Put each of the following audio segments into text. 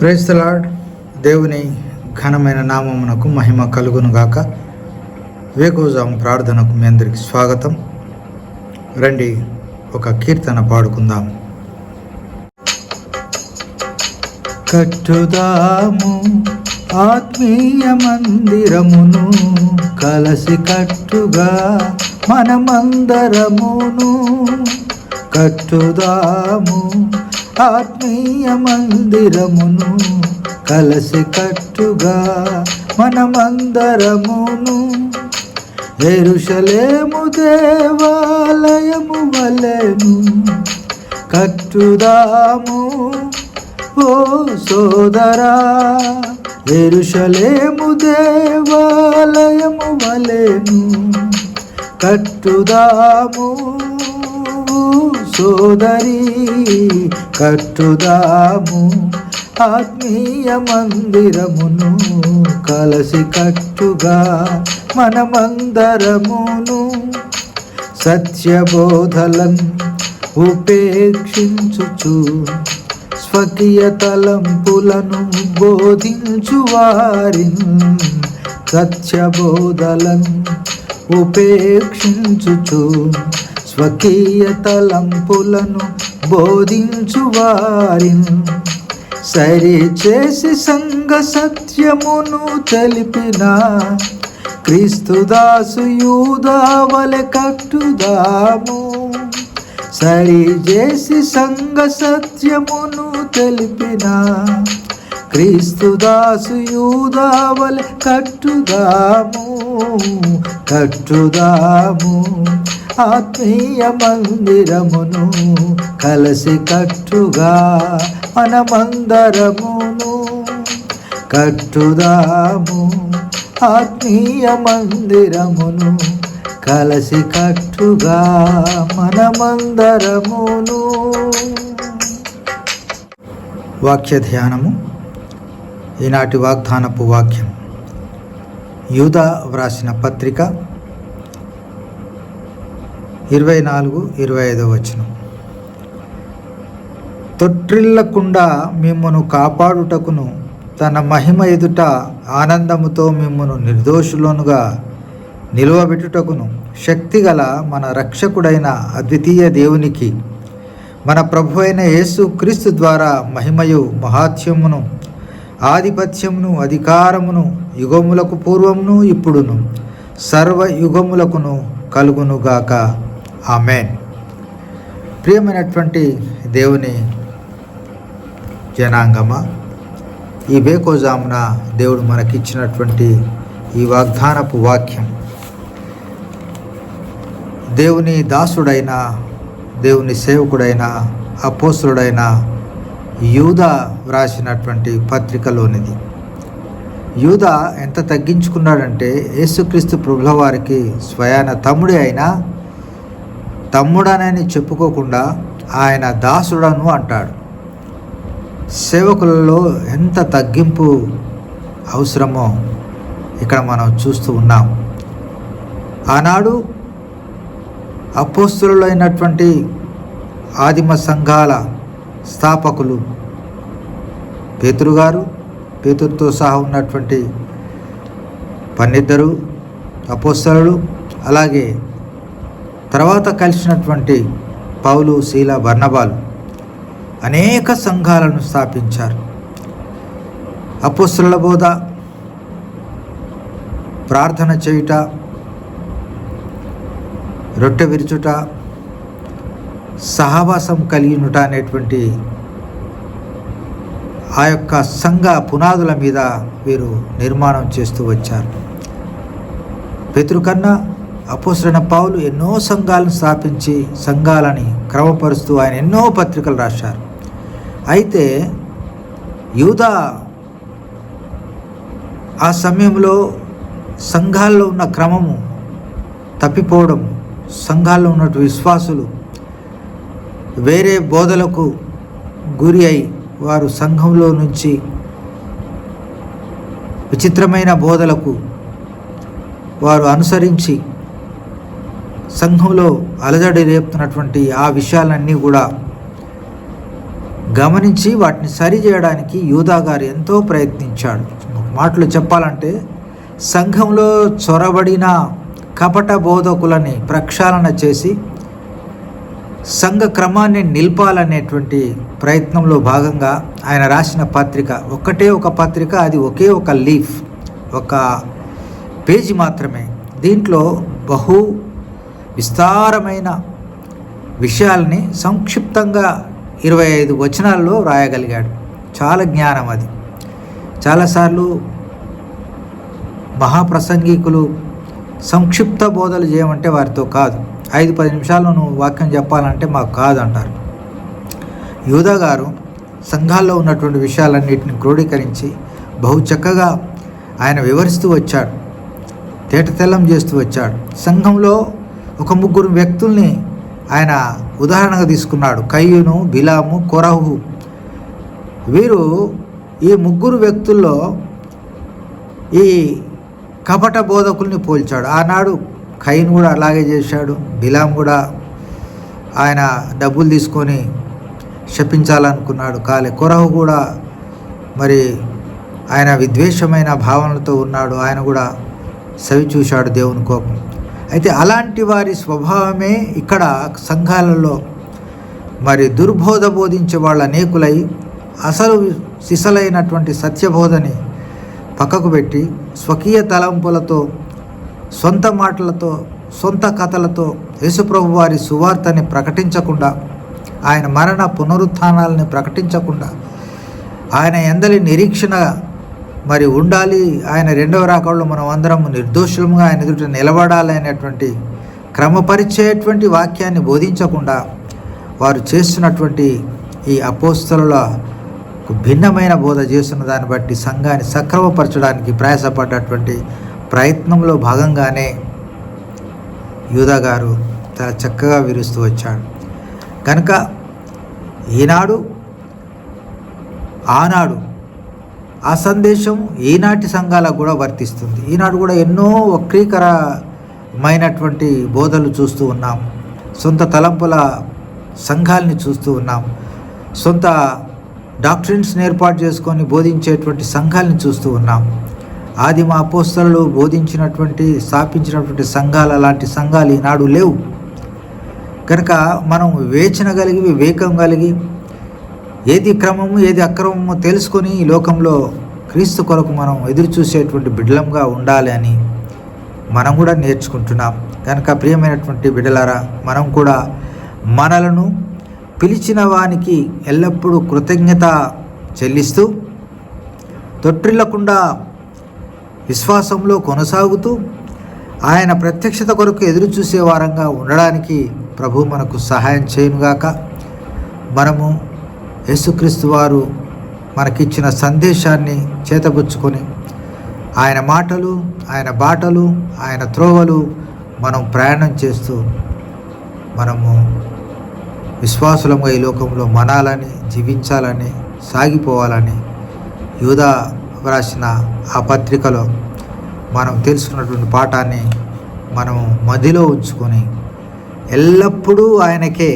Praise the Lord దేవుని ఘనమైన నామమునకు మహిమ కలుగును గాక వేకోజాం ప్రార్థనకు మీ అందరికి స్వాగతం. రండి ఒక కీర్తన పాడుకుందాం. కట్టుదాము ఆత్మీయ మందిరమును కలసి కట్టుగా మనమందరమును కట్టుదాము ఆత్మీయ మందిరమును కలసి కట్టుగా మనమందరమును. ఎరుషలేము దేవాలయము వలెను కట్టుదాము. ఓ సోదరా ఎరుషలేము దేవాలయము వలెను కట్టుదాము. సోదరి కట్టుదాము ఆత్మీయ మందిరమును కలసి కట్టుగా మనమందరమును సత్యబోధలం ఉపేక్షించుచు స్వకీయ తలంపులను బోధించు వారిని సత్యబోధలను ఉపేక్షించుచు స్వకీయ తలంపులను బోధించు వారిని సరి చేసి సంఘ సత్యమును తెలిపిన క్రీస్తుదాసు యూదావలె కట్టుదాము. సరి చేసి సంగ సత్యమును తెలిపిన క్రీస్తుదాసు యూదావలె కట్టుదాము. కట్టుదాము. ఆత్మీయ మందిరమును కలసి కట్టుగా మనమందరమును కట్టుదాము. ఆత్మీయ మందిరమును కలసి కట్టుగా మనమందరమును. వాక్య ధ్యానము. ఈనాటి వాగ్దానపు వాక్యం యూదా వ్రాసిన పత్రిక ఇరవై నాలుగు ఇరవై ఐదో వచనం. తొట్రిల్లకుండా మిమ్మను కాపాడుటకును తన మహిమ ఎదుట ఆనందముతో మిమ్మను నిర్దోషులనుగా నిలువబెట్టుటకును శక్తిగల మన రక్షకుడైన అద్వితీయ దేవునికి మన ప్రభు అయిన యేసు క్రీస్తు ద్వారా మహిమయు మహాత్యమును ఆధిపత్యమును అధికారమును యుగములకు పూర్వమును ఇప్పుడును సర్వ యుగములకును కలుగునుగాక. ఆమెన్. ప్రియమైనటువంటి దేవుని జనాంగమ ఈ బేకోజామున దేవుడు మనకిచ్చినటువంటి ఈ వాగ్దానపు వాక్యం. దేవుని దాసుడైన దేవుని సేవకుడైన అపోసురుడైన యూద వ్రాసినటువంటి పత్రికలోనిది. యూద ఎంత తగ్గించుకున్నాడంటే యేసుక్రీస్తు ప్రభుల వారికి స్వయాన తమ్ముడే అయినా తమ్ముడనని చెప్పుకోకుండా ఆయన దాసుడను అంటాడు. సేవకులలో ఎంత తగ్గింపు అవసరమో ఇక్కడ మనం చూస్తూ ఉన్నాం. ఆనాడు అపోస్తులైనటువంటి ఆదిమ సంఘాల స్థాపకులు పేతురు గారు పేతురుతో సహా ఉన్నటువంటి పన్నిద్దరు అపోస్తలు అలాగే తర్వాత కలిసినటువంటి పౌలు శీల వర్ణబాలు అనేక సంఘాలను స్థాపించారు. అపుస్తుల బోధ ప్రార్థన చేయుట రొట్టె విరుచుట సహవాసం కలిగినుట అనేటువంటి ఆ యొక్క సంఘ పునాదుల మీద వీరు నిర్మాణం చేస్తూ వచ్చారు. పితృకన్నా అపోసరైన పౌలు ఎన్నో సంఘాలను స్థాపించి సంఘాలని క్రమపరుస్తూ ఆయన ఎన్నో పత్రికలు రాశారు. అయితే యూదా ఆ సమయంలో సంఘాల్లో ఉన్న క్రమము తప్పిపోవడం సంఘాల్లో ఉన్నట్టు విశ్వాసులు వేరే బోధలకు గురి అయి వారు సంఘంలో నుంచి విచిత్రమైన బోధలకు వారు అనుసరించి సంఘంలో అలజడి రేపుతున్నటువంటి ఆ విషయాలన్నీ కూడా గమనించి వాటిని సరిచేయడానికి యూదా గారు ఎంతో ప్రయత్నించాడు. మాటలు చెప్పాలంటే సంఘంలో చొరబడిన కపట బోధకులని ప్రక్షాళన చేసి సంఘ క్రమాన్ని నిలపాలనేటువంటి ప్రయత్నంలో భాగంగా ఆయన రాసిన పత్రిక ఒక్కటే ఒక పత్రిక అది ఒకే ఒక లీఫ్ ఒక పేజీ మాత్రమే. దీంట్లో బహు విస్తారమైన విషయాల్ని సంక్షిప్తంగా ఇరవై ఐదు వచనాల్లో రాయగలిగాడు చాలా జ్ఞానం అది. చాలాసార్లు మహాప్రసంగికులు సంక్షిప్త బోధలు చేయమంటే వారితో కాదు. ఐదు పది నిమిషాల్లో నువ్వు వాక్యం చెప్పాలంటే మాకు కాదు అంటారు. యూదా గారు సంఘాల్లో ఉన్నటువంటి విషయాలన్నింటిని క్రోడీకరించి బహు చక్కగా ఆయన వివరిస్తూ వచ్చాడు. తేటతెల్లం చేస్తూ వచ్చాడు. సంఘంలో ఒక ముగ్గురు వ్యక్తుల్ని ఆయన ఉదాహరణగా తీసుకున్నాడు. కయ్యూను బిలాము కొరహు. వీరు ఈ ముగ్గురు వ్యక్తుల్లో ఈ కపట బోధకుల్ని పోల్చాడు. ఆనాడు ఖైన్ కూడా అలాగే చేశాడు బిలాం కూడా ఆయన డబ్బులు తీసుకొని శపించాలనుకున్నాడు. కాలే కొరహు కూడా మరి ఆయన విద్వేషమైన భావనలతో ఉన్నాడు. ఆయన కూడా సవి చూశాడు దేవుని కోపం. అయితే అలాంటి వారి స్వభావమే ఇక్కడ సంఘాలలో మరి దుర్బోధ బోధించే వాళ్ళ అనేకులై అసలు సిసలైనటువంటి సత్యబోధని పక్కకు పెట్టి స్వకీయ తలంపులతో సొంత మాటలతో సొంత కథలతో యేసుప్రభు వారి సువార్తని ప్రకటించకుండా ఆయన మరణ పునరుత్నాలని ప్రకటించకుండా ఆయన ఎందలి నిరీక్షణ మరి ఉండాలి. ఆయన రెండవ రాకడలో మనం అందరం నిర్దోషులముగా ఆయన ఎదుట నిలబడాలి అనేటువంటి క్రమపరిచేటువంటి వాక్యాన్ని బోధించకుండా వారు చేస్తున్నటువంటి ఈ అపోస్తల భిన్నమైన బోధ చేస్తున్న దాన్ని బట్టి సంఘాన్ని సక్రమపరచడానికి ప్రయాసపడ్డటువంటి ప్రయత్నంలో భాగంగానే యూదా గారు చాలా చక్కగా విరుస్తూ వచ్చాడు కనుక ఈనాడు ఆనాడు ఆ సందేశం ఈనాటి సంఘాలకు కూడా వర్తిస్తుంది. ఈనాడు కూడా ఎన్నో వక్రీకరమైనటువంటి బోధలు చూస్తూ ఉన్నాం. సొంత తలంపుల సంఘాలని చూస్తూ ఉన్నాం. సొంత డాక్టరిన్స్ని ఏర్పాటు చేసుకొని బోధించేటువంటి సంఘాలని చూస్తూ ఉన్నాం. ఆదిమ అపోస్తలు బోధించినటువంటి స్థాపించినటువంటి సంఘాలు అలాంటి సంఘాలు ఈనాడు లేవు. కనుక మనం వేచన కలిగి వివేకం కలిగి ఏది క్రమము ఏది అక్రమము తెలుసుకొని ఈ లోకంలో క్రీస్తు కొరకు మనం ఎదురు చూసేటువంటి బిడ్డలంగా ఉండాలి అని మనం కూడా నేర్చుకుంటున్నాం. కనుక ప్రియమైనటువంటి బిడ్డలారా మనం కూడా మనలను పిలిచిన వానికి ఎల్లప్పుడూ కృతజ్ఞత చెల్లిస్తూ తొట్టిల్లకుండా విశ్వాసంలో కొనసాగుతూ ఆయన ప్రత్యక్షత కొరకు ఎదురు చూసే వారంగా ఉండడానికి ప్రభు మనకు సహాయం చేయనుగాక. మనము యేసుక్రీస్తు వారు మనకిచ్చిన సందేశాన్ని చేతబుచ్చుకొని ఆయన మాటలు ఆయన బాటలు ఆయన త్రోవలు మనం ప్రయాణం చేస్తూ మనము విశ్వాసులంగా ఈ లోకంలో మనాలని జీవించాలని సాగిపోవాలని యూదా వ్రాసిన ఆ పత్రికలో మనం తెలుసుకున్నటువంటి పాఠాన్ని మనం మదిలో ఉంచుకొని ఎల్లప్పుడూ ఆయనకే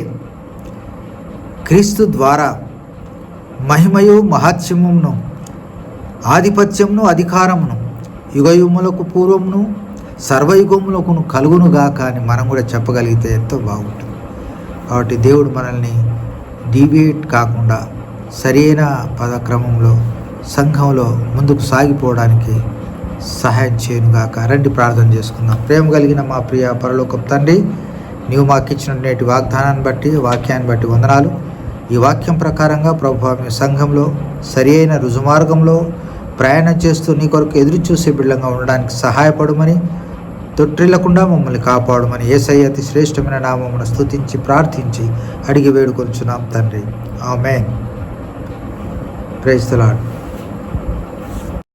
క్రీస్తు ద్వారా మహిమయు మహాత్సమును ఆధిపత్యమును అధికారమును యుగయుములకు పూర్వమును సర్వయుగములకు కలుగునుగాక అని మనం కూడా చెప్పగలిగితే ఎంతో బాగుంటుంది. కాబట్టి దేవుడు మనల్ని డీవియేట్ కాకుండా సరైన పదక్రమంలో సంఘంలో ముందుకు సాగిపోవడానికి సహాయం చేయనుగాక. రండి ప్రార్థన చేసుకుందాం. ప్రేమ కలిగిన మా ప్రియ పరలోకం తండ్రి నీవు మాకు ఇచ్చిన నేటి వాగ్దానాన్ని బట్టి వాక్యాన్ని బట్టి వందనాలు. ఈ వాక్యం ప్రకారంగా ప్రభు మీ సంఘంలో సరి అయిన రుజుమార్గంలో ప్రయాణం చేస్తూ నీ కొరకు ఎదురు చూసే బిడ్డంగా ఉండడానికి సహాయపడమని తొట్టిల్లకుండా మమ్మల్ని కాపాడమని ఏసయ్య అతి శ్రేష్టమైన నామమును స్తుతించి ప్రార్థించి అడిగి వేడుకొంచున్నాం తండ్రి. ఆమె ప్రైజ్